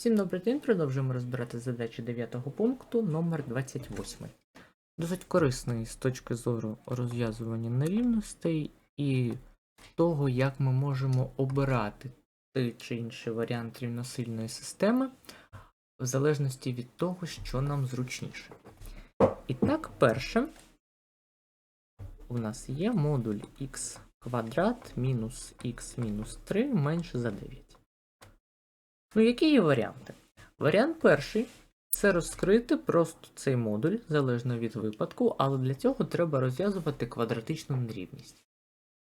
Всім добрий день, продовжуємо розбирати задачі 9 пункту номер 28. Досить корисний з точки зору розв'язування нерівностей і того, як ми можемо обирати той чи інший варіант рівносильної системи, в залежності від того, що нам зручніше. І так, перше, у нас є модуль х квадрат мінус х мінус 3 менше за 9. Ну, які є варіанти? Варіант перший це розкрити просто цей модуль, залежно від випадку, але для цього треба розв'язувати квадратичну нерівність.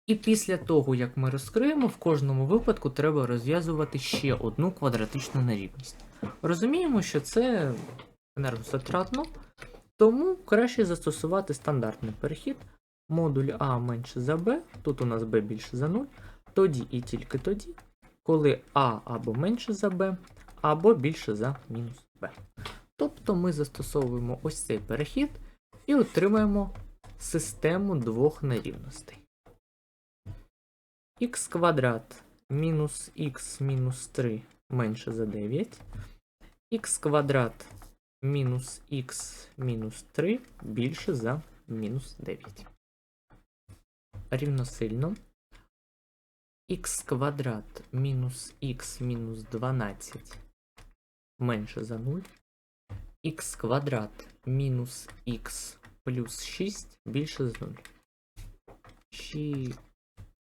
І після того, як ми розкриємо, в кожному випадку треба розв'язувати ще одну квадратичну нерівність. Розуміємо, що це енергозатратно, тому краще застосувати стандартний перехід. Модуль А менше за Б, тут у нас Б більше за 0, тоді і тільки тоді, коли А або менше за Б, або більше за мінус Б. Тобто ми застосовуємо ось цей перехід і отримаємо систему двох нерівностей. х квадрат мінус х мінус 3 менше за 9, х квадрат мінус х мінус 3 більше за мінус 9. Рівносильно х квадрат мінус х мінус 12 менше за 0, х квадрат мінус х плюс 6 більше за 0. Чи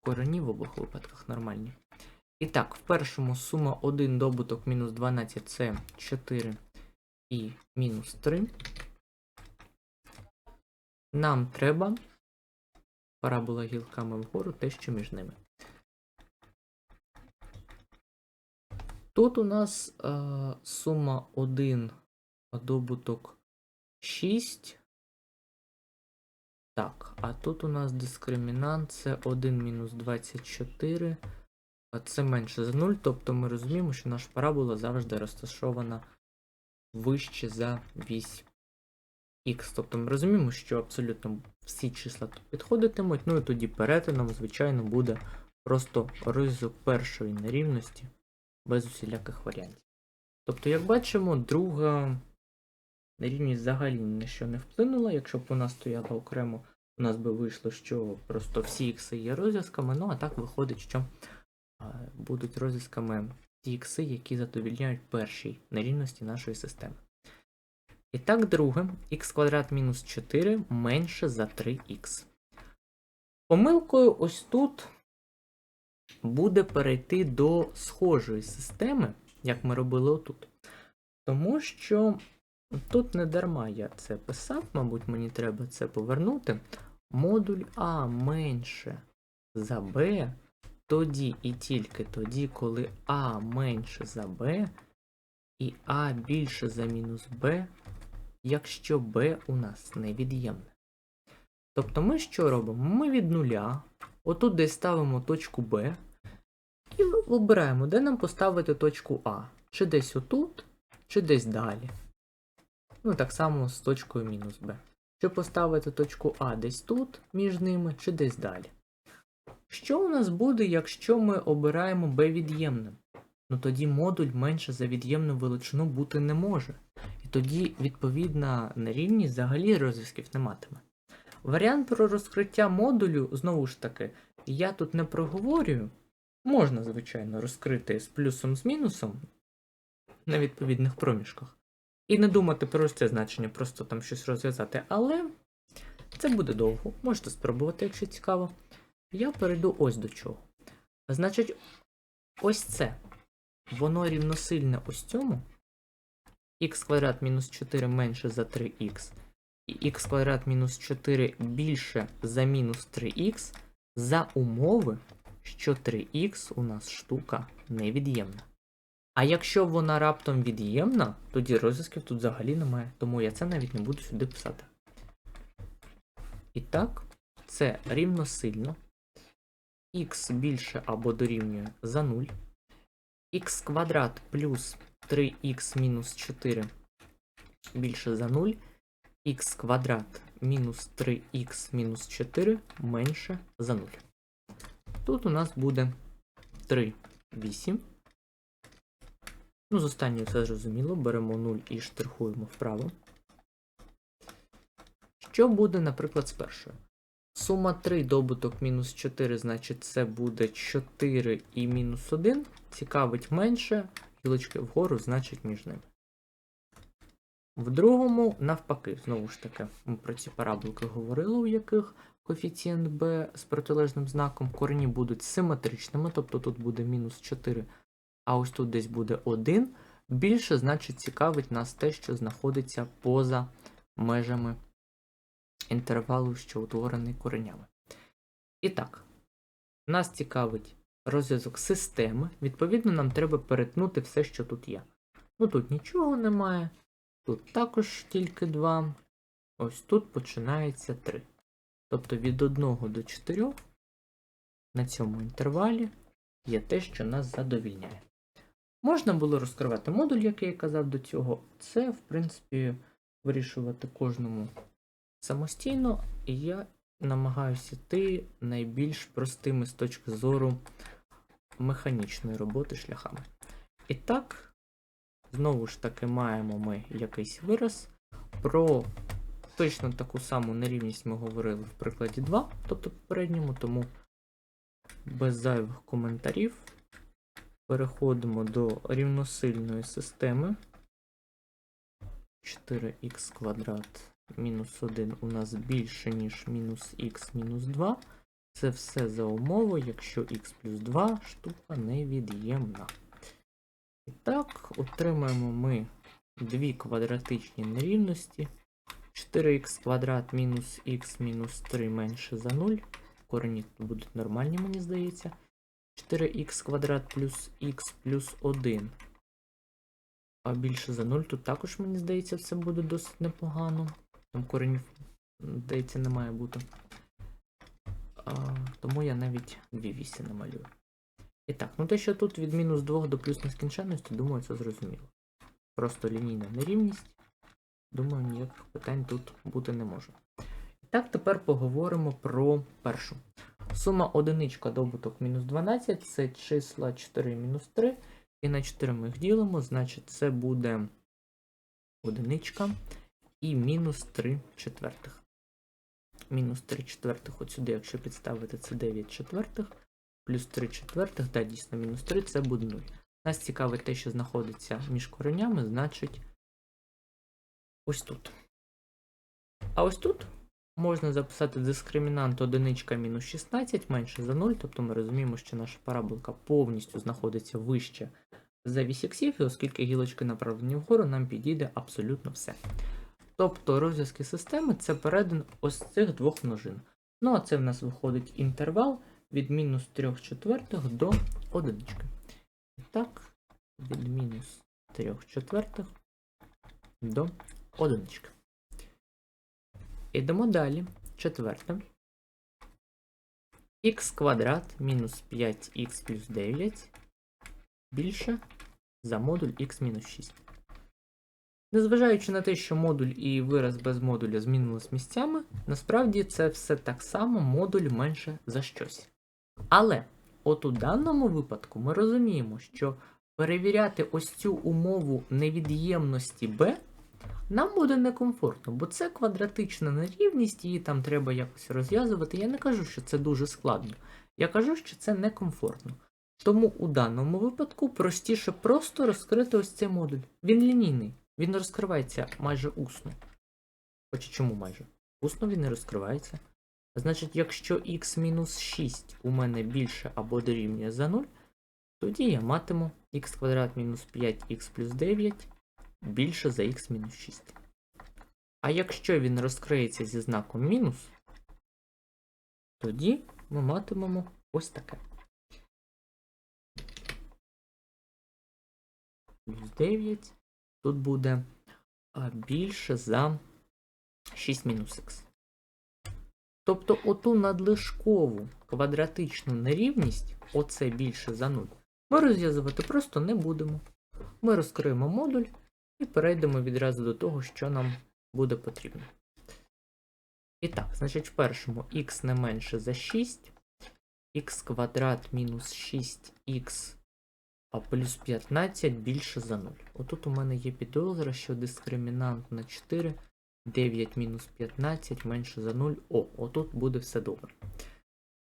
корені в обох випадках нормальні. І так, в першому сума 1 добуток мінус 12 це 4 і мінус 3. Нам треба парабола гілками вгору те, що між ними. Тут у нас е, сума 1 добуток 6. Так, а тут у нас дискримінант це 1 мінус 24. Це менше за 0, тобто ми розуміємо, що наша парабола завжди розташована вище за вісь х. Тобто ми розуміємо, що абсолютно всі числа тут підходитимуть, ну і тоді перетином, звичайно, буде просто розв'язок першої нерівності без усіляких варіантів. Тобто, як бачимо, друга нерівність взагалі ні на що не вплинула. Якщо б вона стояла окремо, у нас би вийшло, що просто всі ікси є розв'язками, ну а так виходить, що будуть розв'язками ті ікси, які задовільняють першій нерівності нашої системи. І так, друге, х квадрат мінус 4 менше за 3х. Помилкою ось тут буде перейти до схожої системи, як ми робили отут. Тому що тут не дарма я це писав, мабуть, мені треба це повернути. Модуль А менше за Б, тоді і тільки тоді, коли А менше за Б, і А більше за мінус Б, якщо Б у нас невід'ємне. Тобто ми що робимо? Ми від нуля, отут десь ставимо точку Б, і обираємо, де нам поставити точку А. Чи десь отут, чи десь далі. Ну, так само з точкою мінус Б. Чи поставити точку А десь тут, між ними, чи десь далі. Що у нас буде, якщо ми обираємо Б від'ємним? Ну тоді модуль менше за від'ємну величину бути не може. І тоді відповідна нерівність взагалі розв'язків не матиме. Варіант про розкриття модулю, знову ж таки, я тут не проговорюю. Можна, звичайно, розкрити з плюсом з мінусом на відповідних проміжках. І не думати про це значення, просто там щось розв'язати. Але це буде довго. Можете спробувати, якщо цікаво. Я перейду ось до чого. Значить, ось це. Воно рівносильне ось цьому. х квадрат мінус 4 менше за 3х. Х квадрат мінус 4 більше за мінус 3х за умови, що 3х у нас штука невід'ємна. А якщо вона раптом від'ємна, тоді розв'язків тут взагалі немає, тому я це навіть не буду сюди писати. І так, це рівносильно х більше або дорівнює за 0, х квадрат плюс 3х мінус 4 більше за 0, х квадрат мінус 3х мінус 4 менше за 0. Тут у нас буде 3, 8. Ну, з останньою це зрозуміло. Беремо 0 і штрихуємо вправо. Що буде, наприклад, з першою? Сума 3 добуток мінус 4, значить це буде 4 і мінус 1. Цікавить менше, гілочки вгору, значить між ними. В другому, навпаки, знову ж таки, ми про ці параболки говорили, у яких коефіцієнт b з протилежним знаком корені будуть симетричними, тобто тут буде мінус 4, а ось тут десь буде 1. Більше, значить, цікавить нас те, що знаходиться поза межами інтервалу, що утворений коренями. І так, нас цікавить розв'язок системи. Відповідно, нам треба перетнути все, що тут є. Ну тут нічого немає. Тут також тільки 2. Ось тут починається 3. Тобто від 1 до 4 на цьому інтервалі є те, що нас задовільняє. Можна було розкривати модуль, який я казав до цього. Це, в принципі, вирішувати кожному самостійно, і я намагаюся йти найбільш простими з точки зору механічної роботи шляхами. І так, знову ж таки, маємо ми якийсь вираз. Про точно таку саму нерівність ми говорили в прикладі 2, тобто попередньому, тому без зайвих коментарів переходимо до рівносильної системи. 4х квадрат мінус 1 у нас більше, ніж мінус х мінус 2. Це все за умови, якщо х плюс 2 штука невід'ємна. І так, отримаємо ми дві квадратичні нерівності. 4х квадрат мінус х мінус 3 менше за 0. Корені будуть нормальні, мені здається. 4х квадрат плюс х плюс 1. А більше за 0 тут також, мені здається, все буде досить непогано. Там коренів, здається, не має бути. А, тому я навіть дві вісі намалюю. І так, ну те, що тут від мінус 2 до плюс нескінченності, думаю, це зрозуміло. Просто лінійна нерівність. Думаю, ніяких питань тут бути не може. І так, тепер поговоримо про першу. Сума одиничка добуток мінус 12 це числа 4 мінус 3. І на 4 ми їх ділимо, значить це буде одиничка і мінус 3 четвертих. Мінус 3 четвертих от сюди, якщо підставити, це 9 четвертих. Плюс 3 четвертих, так, дійсно, мінус 3 це буде 0. Нас цікавить те, що знаходиться між коренями, значить ось тут. А ось тут можна записати дискримінант 1 мінус 16 менше за 0, тобто ми розуміємо, що наша параболка повністю знаходиться вище за вісь іксів, і оскільки гілочки направлені вгору, нам підійде абсолютно все. Тобто розв'язки системи це передан ось цих двох множин. Ну а це в нас виходить інтервал від мінус 3 четвертих до одинички. І так, від мінус 3 четвертих до одинички. Ідемо далі. Четверте. х квадрат мінус 5х плюс 9 більше за модуль х мінус 6. Незважаючи на те, що модуль і вираз без модуля змінились місцями, насправді це все так само модуль менше за щось. Але от у даному випадку ми розуміємо, що перевіряти ось цю умову невід'ємності b нам буде некомфортно, бо це квадратична нерівність, її там треба якось розв'язувати. Я не кажу, що це дуже складно. Я кажу, що це некомфортно. Тому у даному випадку простіше просто розкрити ось цей модуль. Він лінійний, він розкривається майже усно. Хоча чому майже? Усно він не розкривається. Значить, якщо х-6 у мене більше або дорівнює за 0, тоді я матиму х квадрат мінус 5х плюс 9 більше за х мінус 6. А якщо він розкриється зі знаком мінус, тоді ми матимемо ось таке. Плюс 9. Тут буде більше за 6 мінус х. Тобто оту надлишкову квадратичну нерівність, оце більше за 0, ми розв'язувати просто не будемо. Ми розкриємо модуль і перейдемо відразу до того, що нам буде потрібно. І так, значить, в першому х не менше за 6, х квадрат мінус 6х а плюс 15 більше за 0. Отут у мене є підозра, що дискримінант на 4, 9 мінус 15 менше за 0. О, отут буде все добре.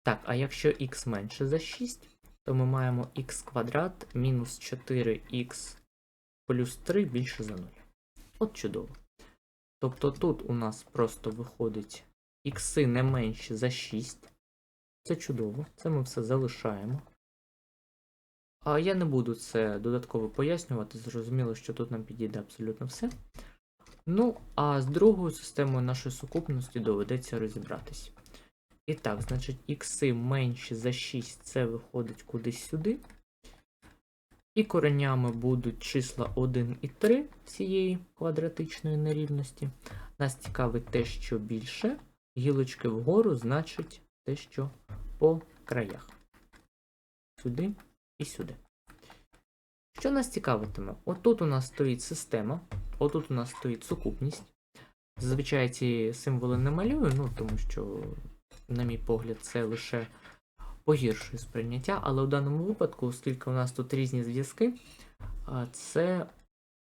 Так, а якщо х менше за 6, то ми маємо х квадрат мінус 4х плюс 3 більше за 0. От чудово. Тобто тут у нас просто виходить ікси не менші за 6. Це чудово, це ми все залишаємо. А я не буду це додатково пояснювати, зрозуміло, що тут нам підійде абсолютно все. Ну, а з другою системою нашої сукупності доведеться розібратись. І так, значить, ікси менші за 6, це виходить кудись сюди. І коренями будуть числа 1 і 3 цієї квадратичної нерівності. Нас цікавить те, що більше. Гілочки вгору значить те, що по краях. Сюди і сюди. Що нас цікавитиме? Отут у нас стоїть система, отут у нас стоїть сукупність. Зазвичай ці символи не малюю, ну тому що, на мій погляд, це лише погіршує сприйняття, але у даному випадку, оскільки у нас тут різні зв'язки, це,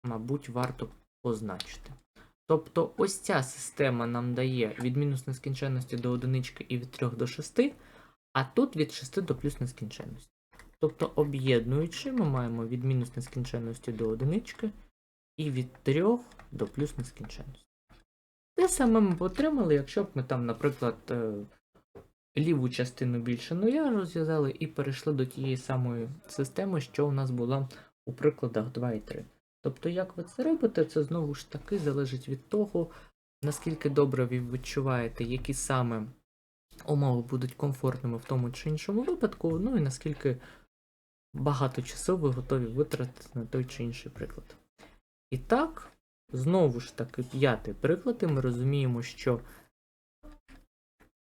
мабуть, варто позначити. Тобто ось ця система нам дає від мінус нескінченності до одинички і від 3 до 6, а тут від 6 до плюс нескінченності. Тобто, об'єднуючи, ми маємо від мінус нескінченності до одинички і від 3 до плюс нескінченності. Те саме ми отримали, якщо б ми там, наприклад, е, ліву частину більше нуля розв'язали і перейшли до тієї самої системи, що у нас була у прикладах 2 і 3. Тобто, як ви це робите, це знову ж таки залежить від того, наскільки добре ви відчуваєте, які саме умови будуть комфортними в тому чи іншому випадку, ну і наскільки багато часу ви готові витратити на той чи інший приклад. І так, знову ж таки, п'ятий приклад, і ми розуміємо, що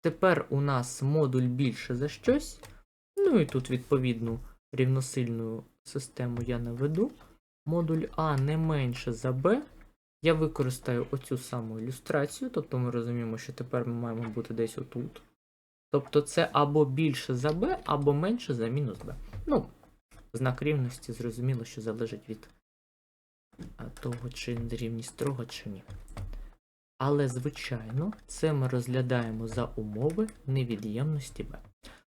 тепер у нас модуль більше за щось. Ну і тут відповідну рівносильну систему я наведу. Модуль А не менше за Б. Я використаю оцю саму ілюстрацію, тобто ми розуміємо, що тепер ми маємо бути десь отут. Тобто це або більше за b, або менше за мінус b. Ну, знак рівності зрозуміло, що залежить від того, чи рівність строго, чи ні. Але, звичайно, це ми розглядаємо за умови невід'ємності b.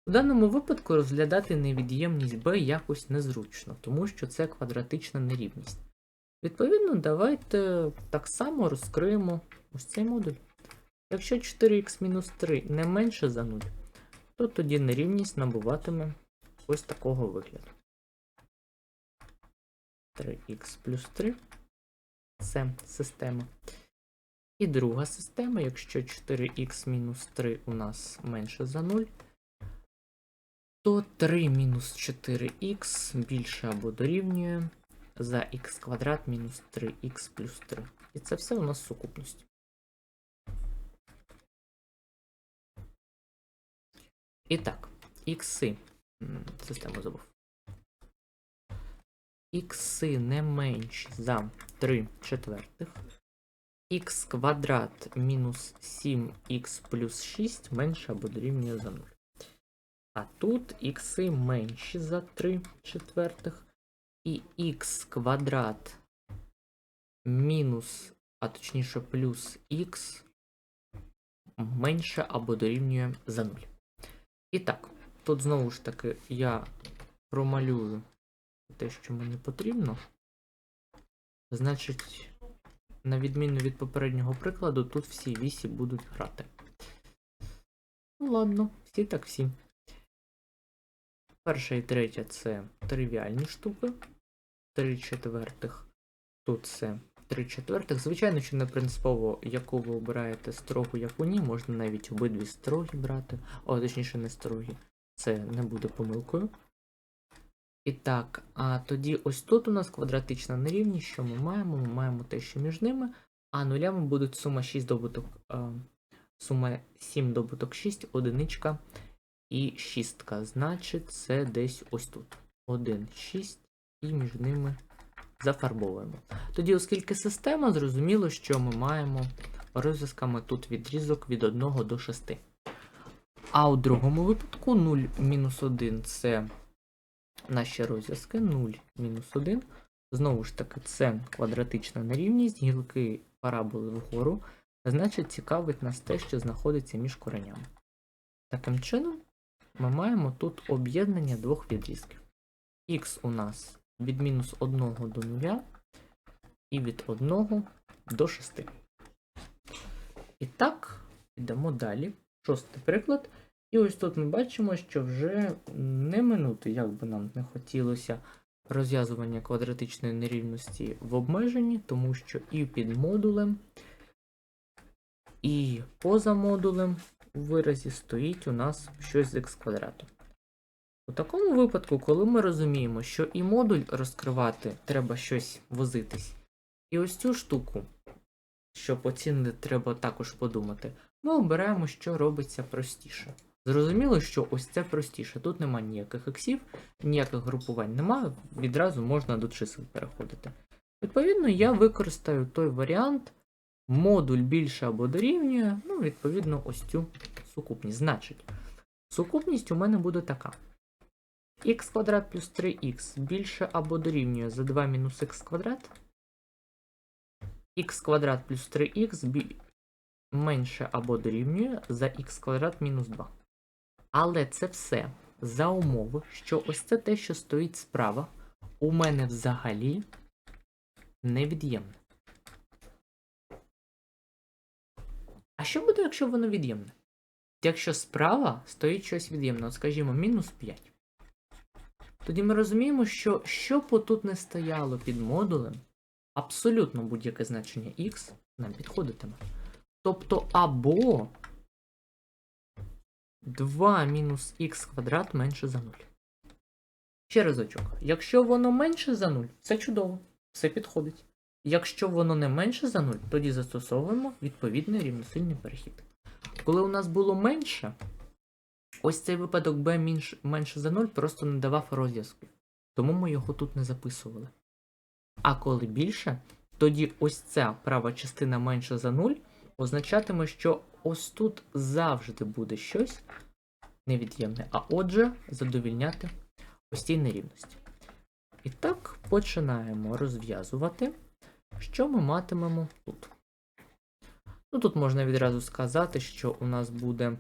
У даному випадку розглядати невід'ємність b якось незручно, тому що це квадратична нерівність. Відповідно, давайте так само розкриємо ось цей модуль. Якщо 4х-3 не менше за 0, то тоді нерівність набуватиме ось такого вигляду. 3х плюс 3 це система. І друга система, якщо 4х мінус 3 у нас менше за 0, то 3 мінус 4х більше або дорівнює за х квадрат мінус 3х плюс 3. І це все у нас сукупність. І так, ікси. Систему забув. Ікси не менші за 3 четвертих. Х квадрат мінус 7х плюс 6 менше або дорівнює за 0. А тут ікси менші за 3 четвертих. І х квадрат мінус, а точніше плюс х менше або дорівнює за 0. І так, тут знову ж таки я промалюю те, що мені потрібно. Значить, на відміну від попереднього прикладу, тут всі вісі будуть грати. Ну ладно, всі так всі. Перша і третя це тривіальні штуки. Три четвертих. Тут це три четвертих. Звичайно, що не принципово, яку ви обираєте строгу, яку ні, можна навіть обидві строгі брати, о, точніше, не строгі. Це не буде помилкою. І так, а тоді ось тут у нас квадратична нерівність, що ми маємо? Ми маємо те, що між ними, а нулями будуть сума 6 добуток, сума 7 добуток 6, одиничка і шістка. Значить, це десь ось тут. 1, 6, і між ними зафарбовуємо. Тоді, оскільки система, зрозуміло, що ми маємо розв'язками тут відрізок від 1 до 6. А у другому випадку 0 мінус 1 це наші розв'язки 0 мінус 1. Знову ж таки, це квадратична нерівність, гілки параболи вгору. Значить, цікавить нас те, що знаходиться між коренями. Таким чином, ми маємо тут об'єднання двох відрізків. Х у нас від мінус 1 до 0 і від 1 до 6. І так, йдемо далі. Шостий приклад. І ось тут ми бачимо, що вже не минути, як би нам не хотілося, розв'язування квадратичної нерівності в обмеженні, тому що і під модулем, і поза модулем у виразі стоїть у нас щось з х квадратом. У такому випадку, коли ми розуміємо, що і модуль розкривати треба щось возитись, і ось цю штуку, щоб оцінити, треба також подумати, ми обираємо, що робиться простіше. Зрозуміло, що ось це простіше. Тут немає ніяких іксів, ніяких групувань немає, відразу можна до чисел переходити. Відповідно, я використаю той варіант, модуль більше або дорівнює, ну, відповідно, ось цю сукупність. Значить, сукупність у мене буде така. х квадрат плюс 3х більше або дорівнює за 2 мінус х квадрат. х квадрат плюс 3х бі... менше або дорівнює за х квадрат мінус 2. Але це все за умови, що ось це те, що стоїть справа, у мене взагалі невід'ємне. А що буде, якщо воно від'ємне? Якщо справа стоїть щось від'ємне, от скажімо, мінус 5. Тоді ми розуміємо, що що б тут не стояло під модулем, абсолютно будь-яке значення х нам підходитиме. Тобто або 2 мінус х квадрат менше за 0. Ще разочок. Якщо воно менше за 0, це чудово, все підходить. Якщо воно не менше за 0, тоді застосовуємо відповідний рівносильний перехід. Коли у нас було менше, ось цей випадок b менше за 0 просто не давав розв'язку. Тому ми його тут не записували. А коли більше, тоді ось ця права частина менше за 0 означатиме, що ось тут завжди буде щось невід'ємне, а отже, задовільняти ось цій нерівності. І так починаємо розв'язувати, що ми матимемо тут. Ну, тут можна відразу сказати, що у нас буде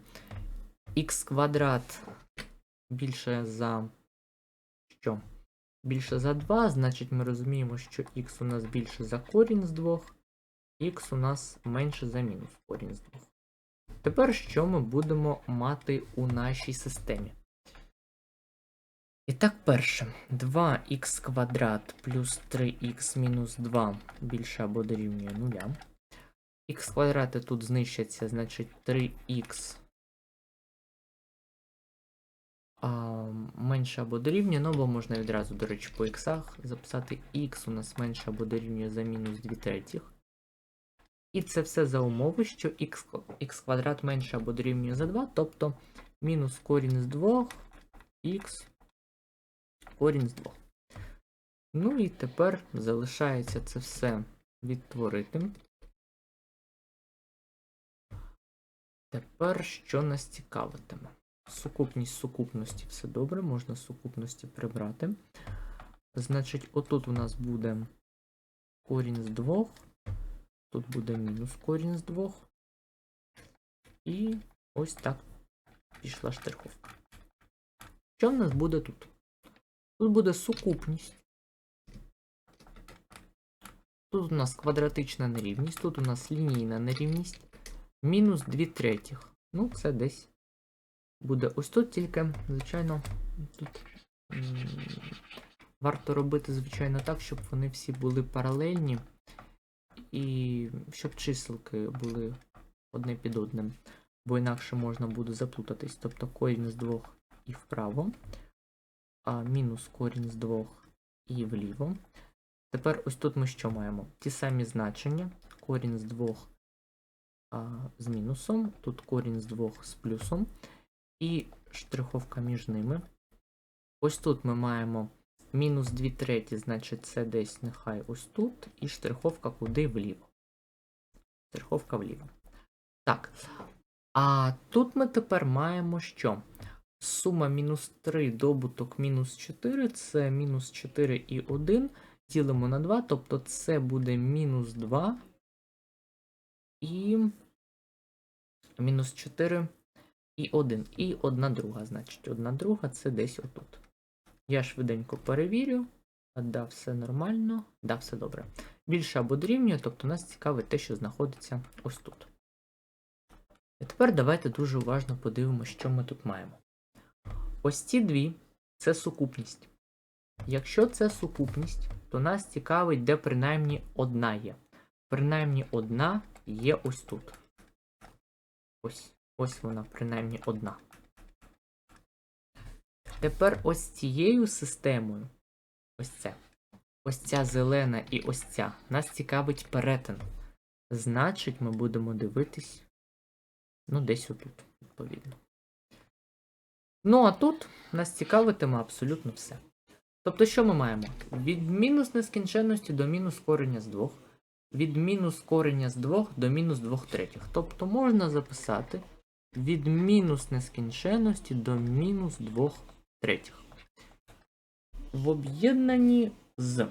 х квадрат більше за що? Більше за 2, значить ми розуміємо, що х у нас більше за корінь з 2, х у нас менше за мінус корінь з 2. Тепер що ми будемо мати у нашій системі? І так, перше, 2х квадрат плюс 3х мінус 2 більше або дорівнює 0. Х квадрати тут знищаться, значить 3х менше або дорівнює, ну або можна відразу, до речі, по іксах записати х у нас менше або дорівнює за мінус 2 третіх. І це все за умови, що х, х квадрат менше або дорівнює за 2, тобто мінус корінь з 2 х корінь з 2. Ну і тепер залишається це все відтворити. Тепер що нас цікавитиме? Сукупність сукупності все добре, можна сукупності прибрати. Значить, отут у нас буде корінь з 2, тут буде мінус корінь з 2. І ось так пішла штриховка. Що в нас буде тут? Тут буде сукупність. Тут у нас квадратична нерівність, тут у нас лінійна нерівність. Мінус 2 третіх. Ну, це десь буде ось тут, тільки, звичайно, тут варто робити, звичайно, так, щоб вони всі були паралельні. І щоб чиселки були одне під одним. Бо інакше можна буде заплутатись. Тобто корінь з 2 і вправо, а мінус корінь з 2 і вліво. Тепер ось тут ми що маємо? Ті самі значення. Корінь з 2 а, з мінусом, тут корінь з 2 з плюсом, і штриховка між ними. Ось тут ми маємо мінус 2 треті, значить це десь нехай ось тут, і штриховка куди вліво. Штриховка вліво. Так. А тут ми тепер маємо що? сума мінус 3 добуток мінус 4 це мінус 4 і 1. Ділимо на 2, тобто це буде мінус 2 і мінус 4 і 1. І 1 друга, значить, 1 друга це десь отут. Я швиденько перевірю. Да, все нормально. Да, все добре. Більше або дорівнює, тобто нас цікавить те, що знаходиться ось тут. І тепер давайте дуже уважно подивимося, що ми тут маємо. Ось ці дві це сукупність. Якщо це сукупність, то нас цікавить, де принаймні одна є. Принаймні одна є ось тут. Ось, ось вона, принаймні одна. Тепер ось цією системою, ось це, ось ця зелена і ось ця, нас цікавить перетин. Значить, ми будемо дивитись, ну, десь отут, відповідно. Ну, а тут нас цікавитиме абсолютно все. Тобто, що ми маємо? Від мінус нескінченності до мінус корення з 2, від мінус корення з 2 до мінус 2 третіх. Тобто можна записати від мінус нескінченності до мінус 2 третіх. В об'єднанні з.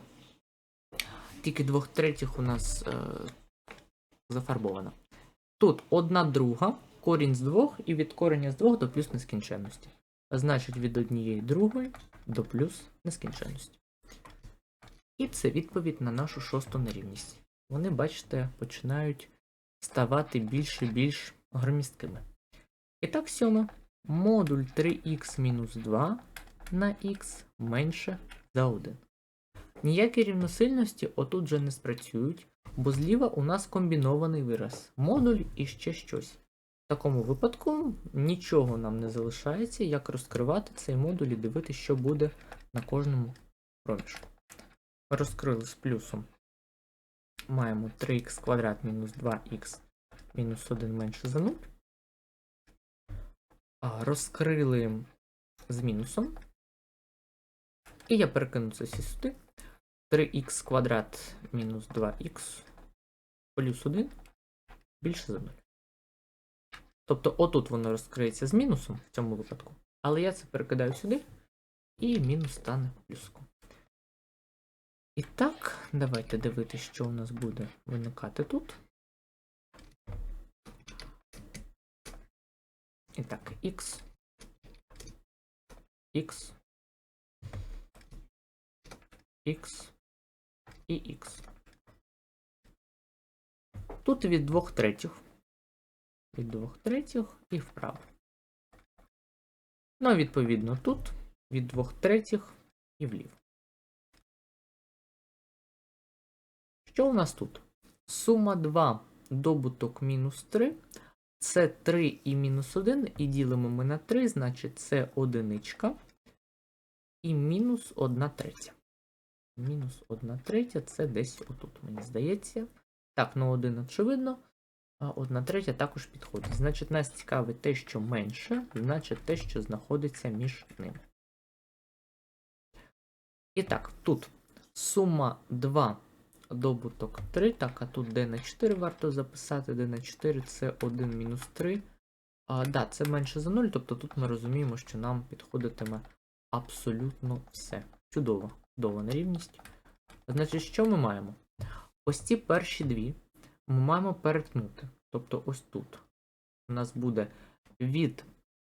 Тільки 2 третіх у нас е, зафарбовано. Тут одна друга, корінь з 2 і від корення з 2 до плюс нескінченності. Значить, від однієї другої до плюс нескінченності. І це відповідь на нашу шосту нерівність. Вони, бачите, починають ставати більш і більш громісткими. І так, сьоме. Модуль 3х-2 на х менше за 1. Ніякі рівносильності отут же не спрацюють, бо зліва у нас комбінований вираз. Модуль і ще щось. В такому випадку нічого нам не залишається, як розкривати цей модуль і дивитися, що буде на кожному проміжку. Розкрили з плюсом. Маємо 3х квадрат мінус 2х мінус 1 менше за 0. Розкрили з мінусом. І я перекину це всі сюди. 3х квадрат мінус 2х плюс 1 більше за 0. Тобто отут воно розкриється з мінусом в цьому випадку. Але я це перекидаю сюди, і мінус стане плюском. І так, давайте дивитися, що у нас буде виникати тут. І так, x, x, x і x. Тут від двох третіх. Від двох третіх і вправо. Ну, відповідно, тут від двох третіх і вліво. Що у нас тут? Сума 2 добуток мінус 3. Це 3 і мінус 1, і ділимо ми на 3, значить це одиничка. І мінус 1 третя. Мінус 1 третя це десь отут, мені здається. Так, ну 1 очевидно. А 1 третя також підходить. Значить, нас цікавить те, що менше, значить те, що знаходиться між ними. І так, тут сума 2 добуток 3. Так, а тут d на 4 варто записати. d на 4 це 1 мінус 3. А, да, це менше за 0, тобто тут ми розуміємо, що нам підходитиме абсолютно все. Чудово, чудова нерівність. Значить, що ми маємо? Ось ці перші дві ми маємо перетнути. Тобто ось тут у нас буде від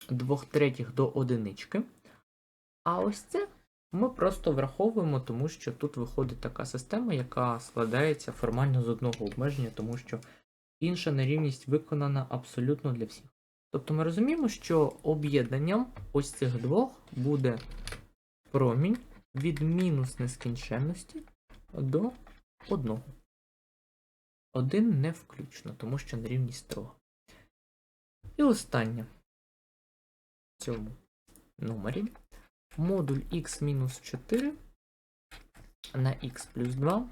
2 третіх до одинички. А ось це ми просто враховуємо, тому що тут виходить така система, яка складається формально з одного обмеження, тому що інша нерівність виконана абсолютно для всіх. Тобто ми розуміємо, що об'єднанням ось цих двох буде промінь від мінус нескінченності до одного. Один не включно, тому що нерівність строга. І останнє в цьому номері модуль x-4 на x плюс 2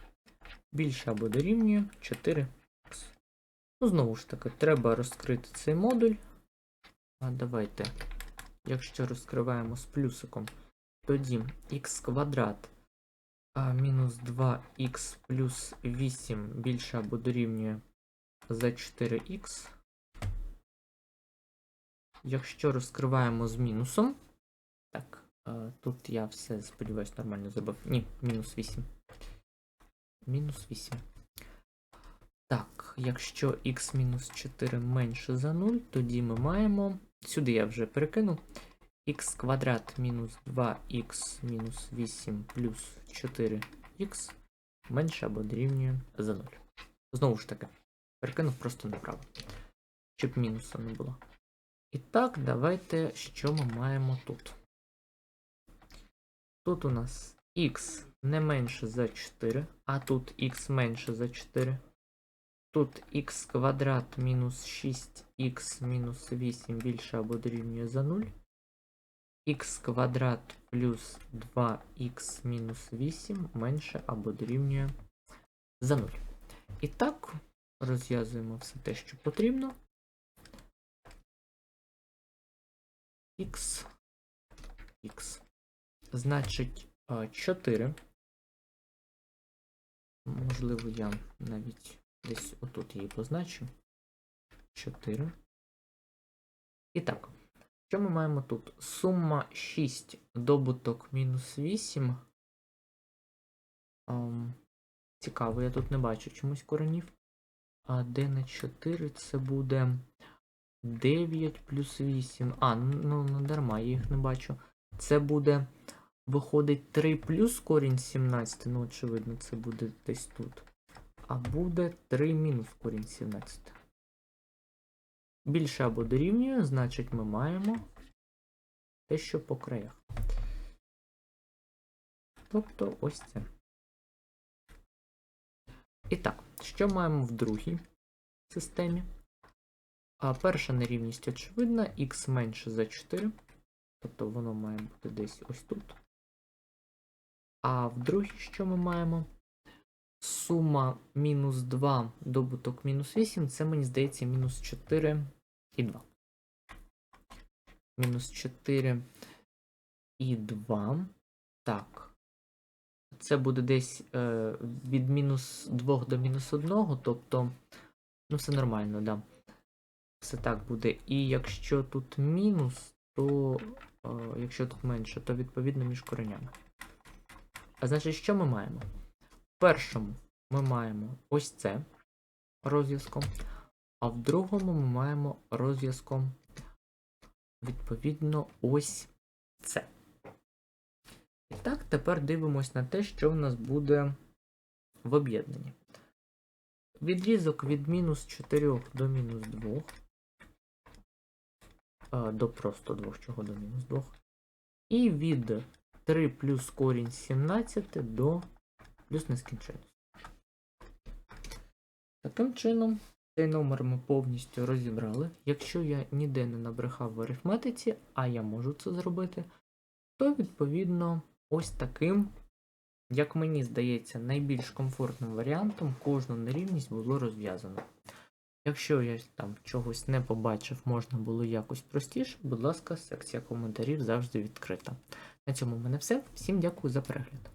більше або дорівнює 4х. Ну, знову ж таки, треба розкрити цей модуль. А давайте, якщо розкриваємо з плюсиком, тоді х квадрат мінус 2х плюс 8 більше або дорівнює за 4х якщо розкриваємо з мінусом. Так, тут я все, сподіваюсь, нормально зробив. Ні, мінус 8. Мінус 8. Так, якщо х мінус 4 менше за 0, тоді ми маємо. Сюди я вже перекину. х квадрат мінус 2х мінус 8 плюс 4х менше або дорівнює за 0. Знову ж таки, перекинув просто направо. Щоб мінуса не було. І так, давайте, що ми маємо тут. Тут у нас х не менше за 4, а тут х менше за 4. Тут х квадрат мінус 6х мінус 8 більше або дорівнює за 0. х квадрат плюс 2х мінус 8 менше або дорівнює за 0. І так, розв'язуємо все те, що потрібно. х, х. Значить, 4. Можливо, я навіть десь отут її позначу. 4. І так, що ми маємо тут? Сума 6 добуток мінус 8. Ам, цікаво, я тут не бачу чомусь коренів. А d на 4 це буде 9 плюс 8. А, ну не дарма, я їх не бачу. Це буде. Виходить 3 плюс корінь 17. Ну, очевидно, це буде десь тут. А буде 3 мінус корінь 17. Більше або дорівнює, значить ми маємо те, що по краях. Тобто ось це. І так, що маємо в другій системі? А перша нерівність очевидна, х менше за 4. Тобто воно має бути десь ось тут. А в другій що ми маємо? Сума мінус 2 добуток мінус 8, це мені здається мінус 4 і 2. Мінус 4 і 2. Так. Це буде десь е, від мінус 2 до мінус 1, тобто, ну, все нормально, да. Все так буде. І якщо тут мінус, то е, якщо тут менше, то відповідно між коренями. А значить, що ми маємо? В першому ми маємо ось це розв'язком, а в другому ми маємо розв'язком, відповідно, ось це. І так, тепер дивимось на те, що в нас буде в об'єднанні. Відрізок від мінус 4 до мінус 2. До просто 2, чого до мінус 2. І від 3 плюс корінь 17 до плюс нескінченність. Таким чином, цей номер ми повністю розібрали. Якщо я ніде не набрехав в арифметиці, а я можу це зробити, то відповідно ось таким, як мені здається, найбільш комфортним варіантом кожну нерівність було розв'язано. Якщо я там чогось не побачив, можна було якось простіше, будь ласка, секція коментарів завжди відкрита. На цьому в мене все. Всім дякую за перегляд.